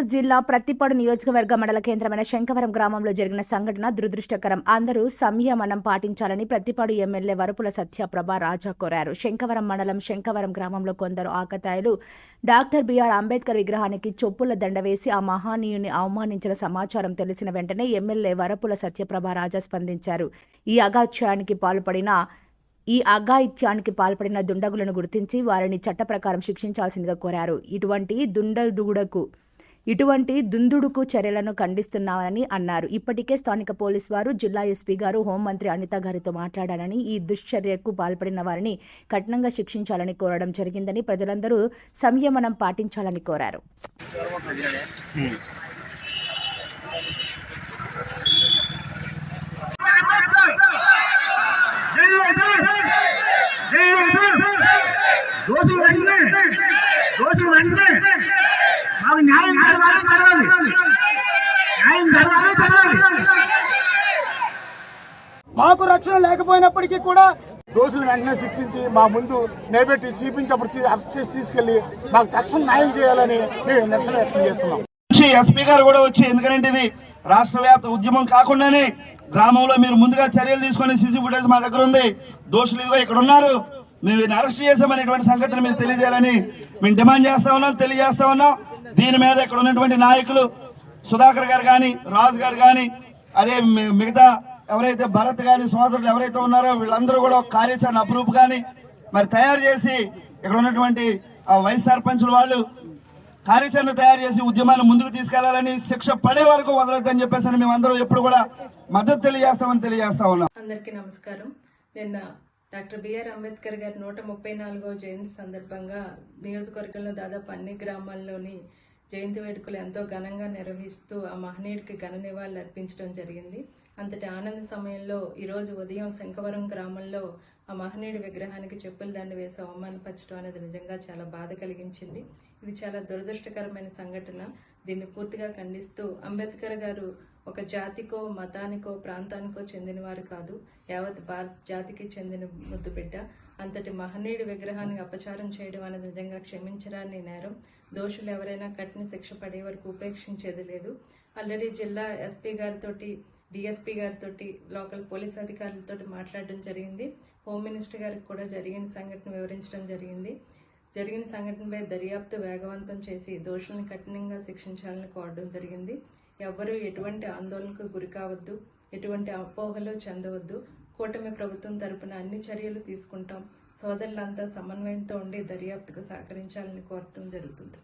జిల్లా ప్రత్తిపాడు నియోజకవర్గ మండల కేంద్రమైన శంకవరం గ్రామంలో జరిగిన సంఘటన దురదృష్టకరం. అందరూ సంయమనం పాటించాలని ప్రత్తిపాడు ఎమ్మెల్యే వరపుల సత్యప్రభ రాజా కోరారు. శంకవరం మండలం శంకవరం గ్రామంలో కొందరు ఆకతాయిలు డాక్టర్ బిఆర్ అంబేద్కర్ విగ్రహానికి చొప్పుల దండ వేసి ఆ మహానీయుని అవమానించిన సమాచారం తెలిసిన వెంటనే ఎమ్మెల్యే వరపుల సత్యప్రభ రాజా స్పందించారు. ఈ అగాత్యానికి పాల్పడిన ఈ అఘాయిత్యానికి పాల్పడిన దుండగులను గుర్తించి వారిని చట్ట ప్రకారం శిక్షించాల్సిందిగా కోరారు. ఇటువంటి దుండగుడకు ఇటువంటి దుందుడుకు చర్యలను ఖండిస్తున్నామని అన్నారు. ఇప్పటికే స్థానిక పోలీసు వారు జిల్లా ఎస్పీ గారు హోంమంత్రి అనిత గారితో మాట్లాడారని ఈ దుశ్చర్యకు పాల్పడిన వారిని కఠినంగా శిక్షించాలని కోరడం జరిగిందని ప్రజలందరూ సంయమనం పాటించాలని కోరారు దోషులు వెంటనే దోషులు వెంటనే మాకు న్యాయం జరగాలి జరగాలి న్యాయం జరగాలి జరగాలి మాకు రక్షణ లేకపోయినప్పటికీ కూడా దోషులు వెంటనే శిక్షించి మా ముందు నిలబెట్టి చూపించప్పుడు అరెస్ట్ చేసి తీసుకెళ్ళి మాకు తక్షణ న్యాయం చేయాలని మేము నిరసన వ్యక్తం చేస్తున్నాం. వచ్చి ఎస్పీ గారు కూడా వచ్చి ఎందుకంటే ఇది రాష్ట్ర వ్యాప్త ఉద్యమం కాకుండానే గ్రామంలో మీరు ముందుగా చర్యలు తీసుకొని సీసీ ఫుటేజ్ మా దగ్గర ఉంది. దోషులు ఇదిగో ఇక్కడ ఉన్నారు. మేము వీరిని అరెస్ట్ చేసామనేటువంటి సంగతిని మీరు తెలియజేయాలని మేము డిమాండ్ చేస్తా ఉన్నాం తెలియజేస్తా ఉన్నాం. దీని మీద ఇక్కడ ఉన్నటువంటి నాయకులు సుధాకర్ గారు కానీ రాజు గారు కానీ అదే మిగతా ఎవరైతే భరత్ కానీ సోదరులు ఎవరైతే ఉన్నారో వీళ్ళందరూ కూడా ఒక కార్యాచరణ అప్రూప్ కానీ మరి తయారు చేసి ఇక్కడ ఉన్నటువంటి ఆ వైస్ సర్పంచులు వాళ్ళు కార్యాచరణ తయారు చేసి ఉద్యమాన్ని ముందుకు తీసుకెళ్ళాలని శిక్ష పడే వరకు వదలొద్దని చెప్పేసి మేము అందరూ ఎప్పుడు కూడా మద్దతు తెలియజేస్తామని తెలియజేస్తా ఉన్నాం. అందరికీ నమస్కారం. నిన్న డాక్టర్ బిఆర్ అంబేద్కర్ గారి నూట ముప్పై నాలుగో జయంతి సందర్భంగా నియోజకవర్గంలో దాదాపు అన్ని గ్రామాల్లోని జయంతి వేడుకలు ఎంతో ఘనంగా నిర్వహిస్తూ ఆ మహనీయుడికి ఘన నివాళులు అర్పించడం జరిగింది. అంతటి ఆనంద సమయంలో ఈరోజు ఉదయం శంకవరం గ్రామంలో ఆ మహనీయుడి విగ్రహానికి చెప్పుల దండ వేసి అవమానపరచడం అనేది నిజంగా చాలా బాధ కలిగించింది. ఇది చాలా దురదృష్టకరమైన సంఘటన. దీన్ని పూర్తిగా ఖండిస్తూ అంబేద్కర్ గారు ఒక జాతికో మతానికో ప్రాంతానికో చెందినవారు కాదు. యావత్ భారత్ జాతికి చెందిన ముద్దు బిడ్డ. అంతటి మహనీయుడి విగ్రహానికి అపచారం చేయడం అనేది నిజంగా క్షమించరాని నేరం. దోషులు ఎవరైనా కఠిన శిక్ష పడే వరకు ఉపేక్షించేది లేదు. ఆల్రెడీ జిల్లా ఎస్పీ గారితో డిఎస్పీ గారితో లోకల్ పోలీస్ అధికారులతో మాట్లాడడం జరిగింది. హోమ్ మినిస్టర్ గారికి కూడా జరిగిన సంఘటన వివరించడం జరిగింది. జరిగిన సంఘటనపై దర్యాప్తు వేగవంతం చేసి దోషులను కఠినంగా శిక్షించాలని కోరడం జరిగింది. ఎవ్వరూ ఎటువంటి ఆందోళనకు గురి కావద్దు ఎటువంటి అపోహలు చెందవద్దు. కూటమి ప్రభుత్వం తరపున అన్ని చర్యలు తీసుకుంటాం. సోదరులంతా సమన్వయంతో ఉండి దర్యాప్తుకు సహకరించాలని కోరటం జరుగుతుంది.